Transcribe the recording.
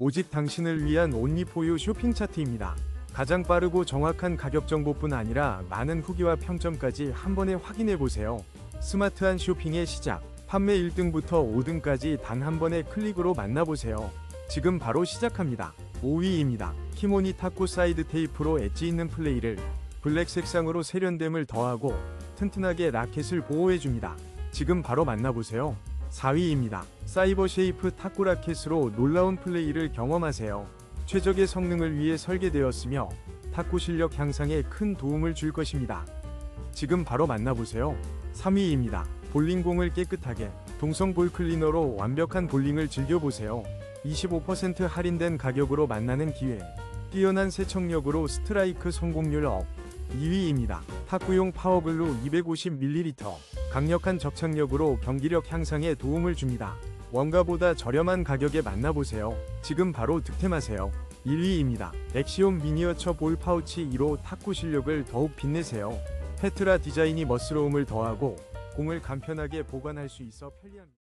오직 당신을 위한 온리포유 쇼핑 차트입니다. 가장 빠르고 정확한 가격 정보뿐 아니라 많은 후기와 평점까지 한 번에 확인해 보세요. 스마트한 쇼핑의 시작. 판매 1등부터 5등까지 단 한 번의 클릭으로 만나보세요. 지금 바로 시작합니다. 5위입니다. 키모니 타코 사이드 테이프로 엣지 있는 플레이를 블랙 색상으로 세련됨을 더하고 튼튼하게 라켓을 보호해줍니다. 지금 바로 만나보세요. 4위입니다. 사이버 쉐이프 타코 라켓으로 놀라운 플레이를 경험하세요. 최적의 성능을 위해 설계되었으며 탁구 실력 향상에 큰 도움을 줄 것입니다. 지금 바로 만나보세요. 3위입니다. 볼링공을 깨끗하게 동성 볼 클리너로 완벽한 볼링을 즐겨보세요. 25% 할인된 가격으로 만나는 기회. 뛰어난 세척력으로 스트라이크 성공률 업. 2위입니다. 탁구용 파워글루 250ml. 강력한 접착력으로 경기력 향상에 도움을 줍니다. 원가보다 저렴한 가격에 만나보세요. 지금 바로 득템하세요. 1위입니다. 엑시온 미니어처 볼 파우치 2로 탁구 실력을 더욱 빛내세요. 페트라 디자인이 멋스러움을 더하고 공을 간편하게 보관할 수 있어 편리합니다.